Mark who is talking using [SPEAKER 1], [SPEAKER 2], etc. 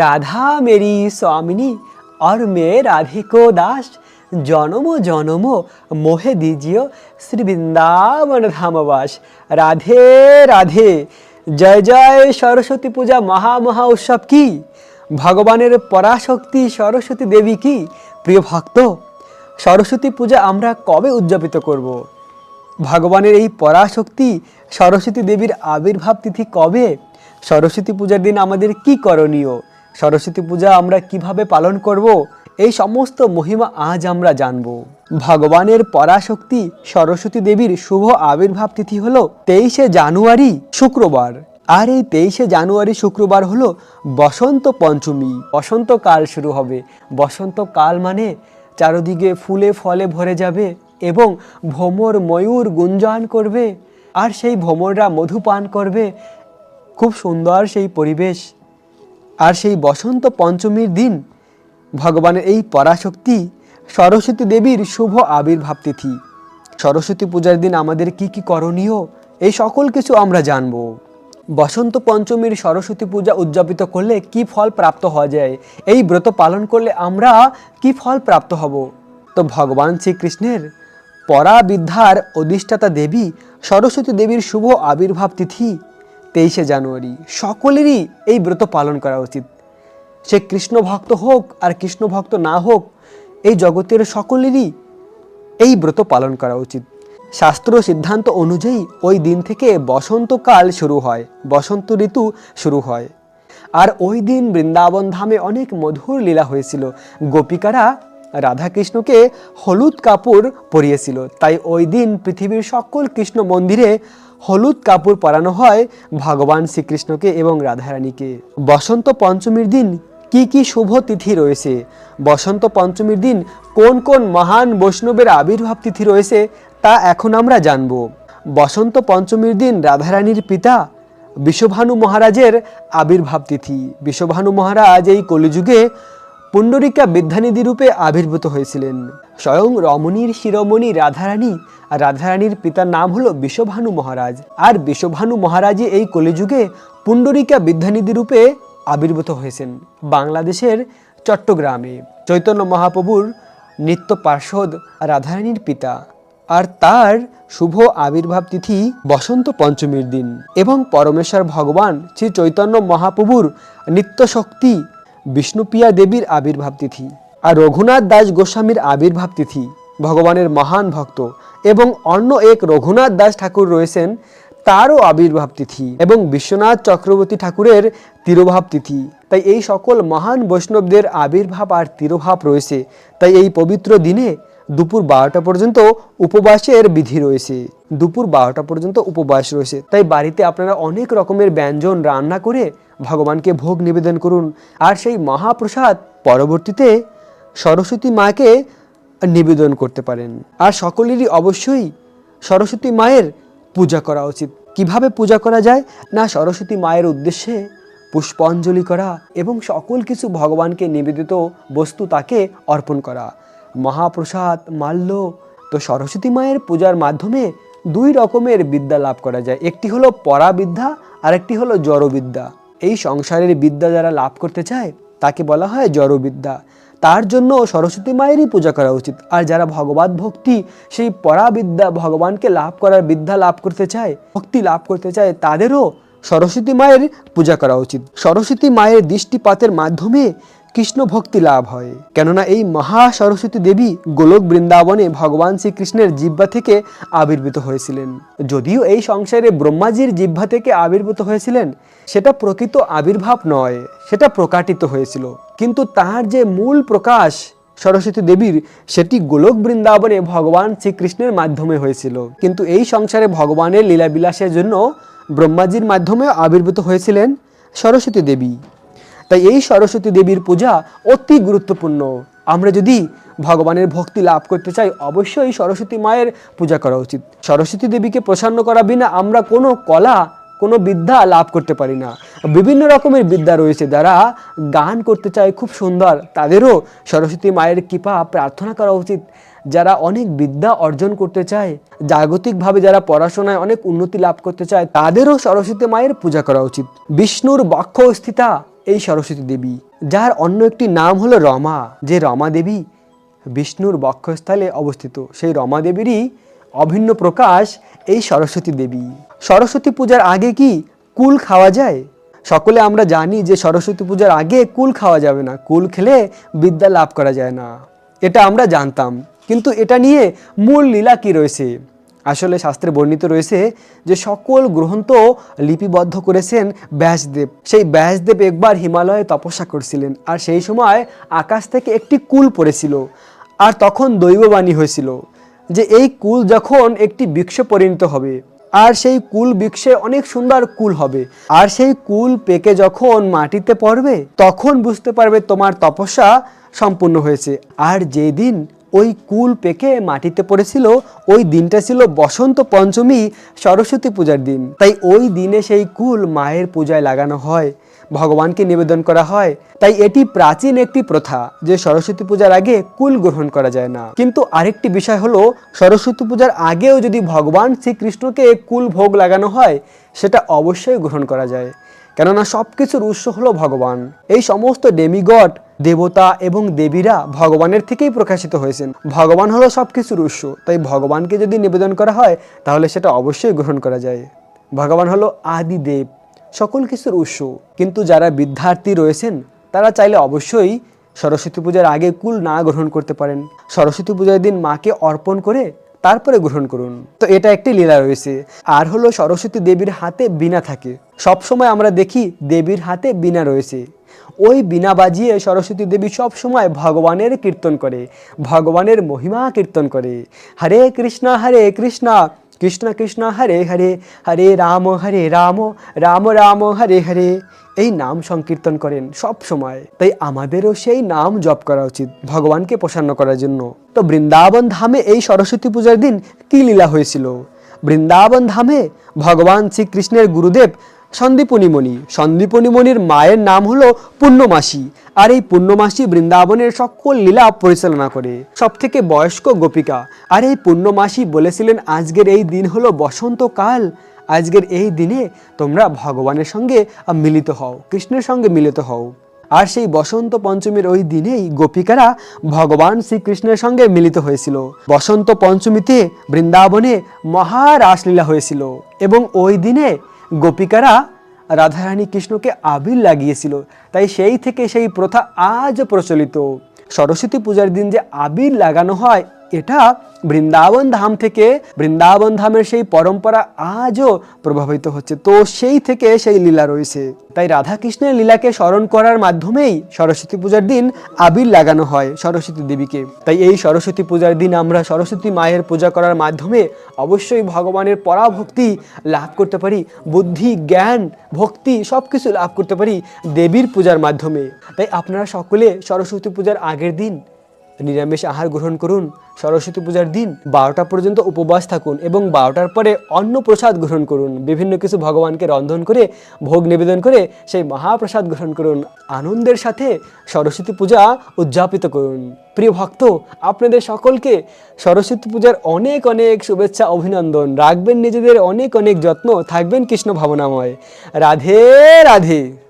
[SPEAKER 1] Radha Mary স্বামিনী और মে রাধিকো দাস জনম জনম মোহে দিজিও শ্রী বৃন্দাবন ধামবাস রাধে রাধে জয় জয় সরস্বতী পূজা মহা মহা উৎসব কি ভগবানের পরাশক্তি সরস্বতী দেবী কি প্রিয় ভক্ত সরস্বতী পূজা আমরা কবে উদযাপিত করব। ভগবানের এই পরাশক্তি সরস্বতী দেবীর আবির্ভাব তিথি কবে সরস্বতী পূজার দিন আমাদের কি করণীয় সরস্বতী পূজা আমরা কিভাবে পালন করব এই সমস্ত মহিমা আজ আমরা জানব ভগবানের পরাশক্তি সরস্বতী দেবীর শুভ আবির্ভাব তিথি হল তেইশে জানুয়ারি শুক্রবার আর এই তেইশে জানুয়ারি শুক্রবার হল বসন্ত পঞ্চমী বসন্তকাল শুরু হবে বসন্তকাল মানে চারদিকে ফুলে ফলে ভরে যাবে এবং ভ্রমর ময়ূর গুঞ্জন করবে আর সেই ভ্রমররা মধু পান করবে খুব সুন্দর সেই পরিবেশ আর সেই বসন্ত পঞ্চমীর দিন ভগবানের এই পরাশক্তি সরস্বতী দেবীর শুভ আবির্ভাব তিথি সরস্বতী পূজার দিন আমাদের কি কি করণীয় এই সকল কিছু আমরা জানব বসন্ত পঞ্চমীর সরস্বতী পূজা উদযাপিত করলে কি ফল প্রাপ্ত হওয়া যায় এই ব্রত পালন করলে আমরা কি ফল প্রাপ্ত হব তো ভগবান শ্রীকৃষ্ণের পরাবিদ্যার অধিষ্ঠাতা দেবী সরস্বতী দেবীর শুভ আবির্ভাব তিথি তেইশে জানুয়ারি সকলেরই এই ব্রত পালন করা উচিত সে কৃষ্ণ ভক্ত হোক আর কৃষ্ণ ভক্ত না হোক এই জগতের সকলেরই এই ব্রত পালন করা উচিত শাস্ত্র সিদ্ধান্ত অনুযায়ী ওই দিন থেকে বসন্তকাল শুরু হয় বসন্ত ঋতু শুরু হয় আর ওই দিন বৃন্দাবন ধামে অনেক মধুর লীলা হয়েছিল গোপিকারা রাধাকৃষ্ণকে হলুদ কাপড় পরিয়েছিল তাই ওই দিন পৃথিবীর সকল কৃষ্ণ মন্দিরে হলুদ কাপড় পরানো হয় ভগবান শ্রীকৃষ্ণকে এবং রাধারানীকে বসন্ত পঞ্চমীর দিন কি কি শুভ তিথি রয়েছে বসন্ত পঞ্চমীর দিন কোন কোন মহান বৈষ্ণবের আবির্ভাব তিথি রয়েছে তা এখন আমরা জানব বসন্ত পঞ্চমীর দিন রাধারানীর পিতা বিশ্বভানু মহারাজের আবির্ভাব তিথি বিশ্বভানু মহারাজ এই কলিযুগে পুণ্ডরিকা বিদ্যানিধি রূপে আবির্ভূত হয়েছিলেন স্বয়ং রমণীর শিরোমণি রাধারানী আর রাধারানীর পিতার নাম হলো বিশ্বভানু মহারাজ আর বিশ্বভানু মহারাজই এই কলিযুগে পুণ্ডরিকা বিদ্যানিধি রূপে আবির্ভূত হয়েছেন বাংলাদেশের চট্টগ্রামে চৈতন্য মহাপ্রভুর নিত্য পার্শ্বদ রাধারানীর পিতা আর তার শুভ আবির্ভাব তিথি বসন্ত পঞ্চমীর দিন এবং পরমেশ্বর ভগবান শ্রী চৈতন্য মহাপ্রভুর নিত্য শক্তি বিষ্ণুপ্রিয়া দেবীর আবির্ভাব তিথি আর রঘুনাথ দাস গোস্বামীর আবির্ভাব তিথি ভগবানের মহান ভক্ত এবং অন্য এক রঘুনাথ দাস ঠাকুর রয়েছেন তারও আবির্ভাব তিথি এবং বিশ্বনাথ চক্রবর্তী ঠাকুরের তিরোভাব তিথি তাই এই সকল মহান বৈষ্ণবদের আবির্ভাব আর তিরোভাব রয়েছে তাই এই পবিত্র দিনে দুপুর বারোটা পর্যন্ত উপবাসের বিধি রয়েছে দুপুর বারোটা পর্যন্ত উপবাস রয়েছে তাই বাড়িতে আপনারা অনেক রকমের ব্যঞ্জন রান্না করে ভগবানকে ভোগ নিবেদন করুন আর সেই মহাপ্রসাদ পরবর্তীতে সরস্বতী মাকে নিবেদন করতে পারেন আর সকলেরই অবশ্যই সরস্বতী মায়ের পূজা করা উচিত কিভাবে পূজা করা যায় না সরস্বতী মায়ের উদ্দেশ্যে পুষ্পাঞ্জলি করা এবং সকল কিছু ভগবানকে নিবেদিত বস্তু তাকে অর্পণ করা মহাপ্রসাদ মাল্য তো সরস্বতী মায়ের পূজার মাধ্যমে দুই রকমের বিদ্যা লাভ করা যায় একটি হলো পরাবিদ্যা আর একটি হলো জড়বিদ্যা এই সংসারের বিদ্যা যারা লাভ করতে চায় তাকে বলা হয় জড়বিদ্যা তার জন্য সরস্বতী মায়েরই পূজা করা উচিত আর যারা ভগবত ভক্তি সেই পরাবিদ্যা ভগবানকে লাভ করার বিদ্যা লাভ করতে চায় ভক্তি লাভ করতে চায় তাদেরও সরস্বতী মায়ের পূজা করা উচিত সরস্বতী মায়ের দৃষ্টিপাতের মাধ্যমে কৃষ্ণ ভক্তি লাভ হয় কেননা এই মহা সরস্বতী দেবী গোলক বৃন্দাবনে ভগবান শ্রীকৃষ্ণের জিব্বা থেকে আবির্ভূত হয়েছিলেন যদিও এই সংসারে ব্রহ্মাজির জিব্বা থেকে আবির্ভূত হয়েছিলেন সেটা প্রকৃত আবির্ভাব নয় সেটা প্রকাটিত হয়েছিল কিন্তু তাহার যে মূল প্রকাশ সরস্বতী দেবীর সেটি গোলক বৃন্দাবনে ভগবান শ্রীকৃষ্ণের মাধ্যমে হয়েছিল কিন্তু এই সংসারে ভগবানের লীলাবিলাসের জন্য ব্রহ্মাজির মাধ্যমে আবির্ভূত হয়েছিলেন সরস্বতী দেবী তাই এই সরস্বতী দেবীর পূজা অতি গুরুত্বপূর্ণ আমরা যদি ভগবানের ভক্তি লাভ করতে চাই অবশ্যই সরস্বতী মায়ের পূজা করা উচিত সরস্বতী দেবীকে প্রসন্ন করা বিনা আমরা কোনো কলা কোনো বিদ্যা লাভ করতে পারি না বিভিন্ন রকমের বিদ্যা রয়েছে যারা গান করতে চায় খুব সুন্দর তাদেরও সরস্বতী মায়ের কৃপা প্রার্থনা করা উচিত যারা অনেক বিদ্যা অর্জন করতে চায় জাগতিকভাবে যারা পড়াশোনায় অনেক উন্নতি লাভ করতে চায় তাদেরও সরস্বতী মায়ের পূজা করা উচিত বিষ্ণুর বক্ষ স্থিতা এই সরস্বতী দেবী যার অন্য একটি নাম হলো রমা যে রমা দেবী বিষ্ণুর বক্ষস্থলে অবস্থিত সেই রমা দেবীরই অভিন্ন প্রকাশ এই সরস্বতী দেবী সরস্বতী পূজার আগে কি কুল খাওয়া যায় সকলে আমরা জানি যে সরস্বতী পূজার আগে কুল খাওয়া যাবে না কুল খেলে বিদ্যা লাভ করা যায় না এটা আমরা জানতাম কিন্তু এটা নিয়ে মূল লীলা কি রয়েছে আসলে শাস্ত্রে বর্ণিত রয়েছে যে সকল গ্রন্থ লিপিবদ্ধ করেছেন ব্যাসদেব সেই ব্যাসদেব একবার হিমালয়ে তপস্যা করছিলেন আর সেই সময় আকাশ থেকে একটি কুল পড়েছিল আর তখন দৈববাণী হয়েছিল যে এই কুল যখন একটি বৃক্ষ পরিণত হবে আর সেই কুল বৃক্ষে অনেক সুন্দর কুল হবে আর সেই কুল পেকে যখন মাটিতে পড়বে তখন বুঝতে পারবে তোমার তপস্যা সম্পূর্ণ হয়েছে আর যেদিন ওই কুল পেকে মাটিতে পড়েছিল ওই দিনটা ছিল বসন্ত পঞ্চমী সরস্বতী পূজার দিন তাই ওই দিনে সেই কুল মায়ের পূজায় লাগানো হয় ভগবানকে নিবেদন করা হয় তাই এটি প্রাচীন একটি প্রথা যে সরস্বতী পূজার আগে কুল গ্রহণ করা যায় না কিন্তু আরেকটি বিষয় হলো সরস্বতী পূজার আগেও যদি ভগবান শ্রীকৃষ্ণকে কুল ভোগ লাগানো হয় সেটা অবশ্যই গ্রহণ করা যায় কেননা সব কিছুর উৎস হলো ভগবান এই সমস্ত ডেমিগট দেবতা এবং দেবীরা ভগবানের থেকেই প্রকাশিত হয়েছেন ভগবান হলো সব কিছুর উৎস তাই ভগবানকে যদি নিবেদন করা হয় তাহলে সেটা অবশ্যই গ্রহণ করা যায় ভগবান হলো আদিদেব সকল কিছুর উৎস কিন্তু যারা বিদ্যার্থী রয়েছেন তারা চাইলে অবশ্যই সরস্বতী পূজার আগে কুল না গ্রহণ করতে পারেন সরস্বতী পূজার দিন মাকে অর্পণ করে তারপরে গ্রহণ করুন তো এটা একটি লীলা রয়েছে আর হলো সরস্বতী দেবীর হাতে বিনা থাকে সবসময় আমরা দেখি দেবীর হাতে বিনা রয়েছে ওই বিনা বাজিয়ে সরস্বতী দেবী সব সময় ভগবানের কীর্তন করে ভগবানের মহিমা কীর্তন করে হরে কৃষ্ণা হরে কৃষ্ণা কৃষ্ণ কৃষ্ণ হরে হরে হরে রাম হরে রাম রাম রাম হরে হরে এই নাম সংকীর্তন করেন সব সময় তাই আমাদেরও সেই নাম জপ করা উচিত ভগবানকে প্রসন্ন করার জন্য তো বৃন্দাবন ধামে এই সরস্বতী পূজার দিন কী লীলা হয়েছিল বৃন্দাবন ধামে ভগবান শ্রীকৃষ্ণের গুরুদেব সন্দীপনীমণি সন্দীপনীমণির মায়ের নাম হলো পূর্ণমাসী আর এই পূর্ণমাসী বৃন্দাবনের সকল লীলা পরিচালনা করে সবথেকে বয়স্ক গোপিকা আর এই পূর্ণমাসী বলেছিলেন আজকের এই দিন হলো বসন্তকাল আজকের এই দিনে তোমরা ভগবানের সঙ্গে মিলিত হও কৃষ্ণের সঙ্গে মিলিত হও আর সেই বসন্ত পঞ্চমীর ওই দিনেই গোপিকারা ভগবান শ্রীকৃষ্ণের সঙ্গে মিলিত হয়েছিল বসন্ত পঞ্চমীতে বৃন্দাবনে মহারাসলীলা হয়েছিল এবং ওই দিনে গোপিকারা রাধারানী কৃষ্ণকে আবির লাগিয়েছিল তাই সেই থেকে সেই প্রথা আজ প্রচলিত সরস্বতী পূজার দিন যে আবির লাগানো হয় এটা বৃন্দাবন ধাম থেকে বৃন্দাবন ধামের সেই পরম্পরা আজও প্রভাবিত হচ্ছে তো সেই থেকে সেই লীলা রয়েছে তাই রাধাকৃষ্ণের লীলাকে স্মরণ করার মাধ্যমেই সরস্বতী পূজার দিন আবির লাগানো হয় সরস্বতী দেবীকে তাই এই সরস্বতী পূজার দিন আমরা সরস্বতী মায়ের পূজা করার মাধ্যমে অবশ্যই ভগবানের পরাভক্তি লাভ করতে পারি বুদ্ধি জ্ঞান ভক্তি সব কিছু লাভ করতে পারি দেবীর পূজার মাধ্যমে তাই আপনারা সকলে সরস্বতী পূজার আগের দিন নিরামিষ আহার গ্রহণ করুন সরস্বতী পূজার দিন বারোটা পর্যন্ত উপবাস থাকুন এবং বারোটার পরে অন্ন প্রসাদ গ্রহণ করুন বিভিন্ন কিছু ভগবানকে রন্ধন করে ভোগ নিবেদন করে সেই মহাপ্রসাদ গ্রহণ করুন আনন্দের সাথে সরস্বতী পূজা উদযাপিত করুন প্রিয় ভক্ত আপনাদের সকলকে সরস্বতী পূজার অনেক অনেক শুভেচ্ছা অভিনন্দন রাখবেন নিজেদের অনেক অনেক যত্ন থাকবেন কৃষ্ণ ভাবনাময় রাধে রাধে